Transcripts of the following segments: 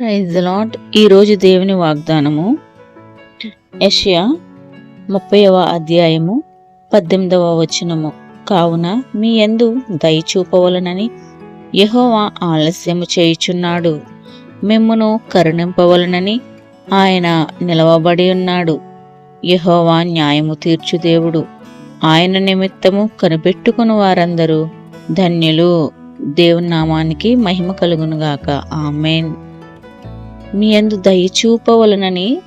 Praise lot ఈరోజు దేవుని వాగ్దానము యష్యా ముప్పైవ అధ్యాయము పద్దెనిమిదవ వచనము. కావున మీ ఎందు దయ చూపవలనని ఆలస్యము చేయుచున్నాడు. మిమ్మును కరుణింపవలనని ఆయన నిలవబడి ఉన్నాడు. యహోవా న్యాయము తీర్చు దేవుడు. ఆయన నిమిత్తము కనిపెట్టుకుని వారందరూ ధన్యులు. దేవునామానికి మహిమ కలుగునుగాక. ఆమెన్. మీ అందు దయ చూపవలనని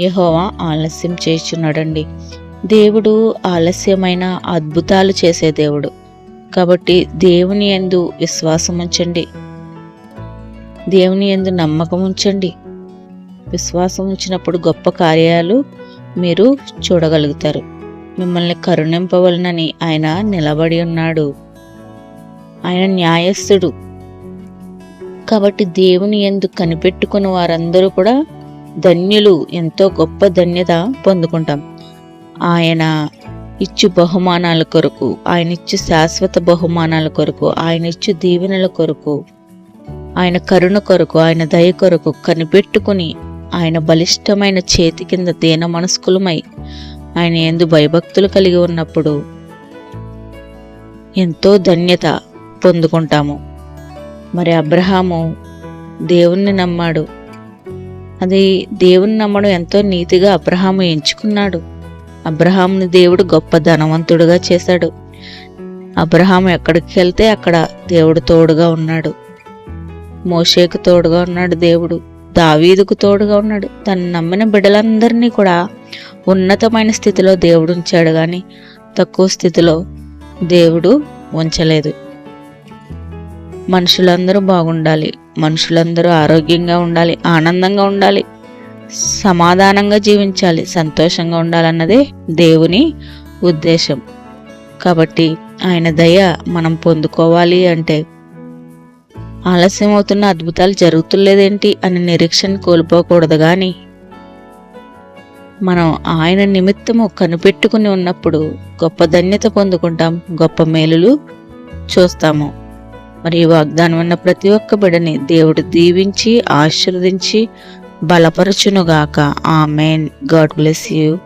యెహోవా ఆలస్యం చేస్తున్నాడండి దేవుడు ఆలస్యమైన అద్భుతాలు చేసే దేవుడు. కాబట్టి దేవుని ఎందు విశ్వాసం ఉంచండి. దేవుని ఎందు నమ్మకం ఉంచండి. విశ్వాసం ఉంచినప్పుడు గొప్ప కార్యాలు మీరు చూడగలుగుతారు. మిమ్మల్ని కరుణింపవలనని ఆయన నిలబడి ఉన్నాడు. ఆయన న్యాయస్థుడు. కాబట్టి దేవుని ఎందు కనిపెట్టుకున్న వారందరూ కూడా ధన్యులు. ఎంతో గొప్ప ధన్యత పొందుకుంటాం. ఆయన ఇచ్చు బహుమానాల కొరకు ఆయన ఇచ్చు శాశ్వత బహుమానాల కొరకు ఆయన ఇచ్చు దీవెనల కొరకు ఆయన కరుణ కొరకు ఆయన దయ కొరకు కనిపెట్టుకుని ఆయన బలిష్టమైన చేతి కింద దీన మనస్కులమై ఆయన ఎందు భయభక్తులు కలిగి ఉన్నప్పుడు ఎంతో ధన్యత పొందుకుంటాము. మరి అబ్రహాము దేవుణ్ణి నమ్మాడు. అది దేవుణ్ణి నమ్మడం ఎంతో నీతిగా అబ్రహాము ఎంచుకున్నాడు. అబ్రహాముని దేవుడు గొప్ప ధనవంతుడుగా చేశాడు. అబ్రహాం ఎక్కడికి వెళ్తే అక్కడ దేవుడు తోడుగా ఉన్నాడు. మోషేకు తోడుగా ఉన్నాడు దేవుడు. దావీదుకు తోడుగా ఉన్నాడు. తను నమ్మిన బిడ్డలందరినీ కూడా ఉన్నతమైన స్థితిలో దేవుడు ఉంచాడు కానీ తక్కువ స్థితిలో దేవుడు ఉంచలేదు. మనుషులందరూ బాగుండాలి. మనుషులందరూ ఆరోగ్యంగా ఉండాలి ఆనందంగా ఉండాలి సమాధానంగా జీవించాలి సంతోషంగా ఉండాలన్నదే దేవుని ఉద్దేశం. కాబట్టి ఆయన దయ మనం పొందుకోవాలి అంటే ఆలస్యం అవుతున్న అద్భుతాలు జరుగుతులేదేంటి అని నిరీక్షణ కోల్పోకూడదు కానీ మనం ఆయన నిమిత్తము కనిపెట్టుకుని ఉన్నప్పుడు గొప్ప ధన్యత పొందుకుంటాం గొప్ప మేలులు చూస్తాము. మరి ఈ వాగ్దానం ఉన్న ప్రతి ఒక్క బిడని దేవుడు దీవించి ఆశీర్వదించి బలపరచునుగాక. ఆమెన్. God bless you.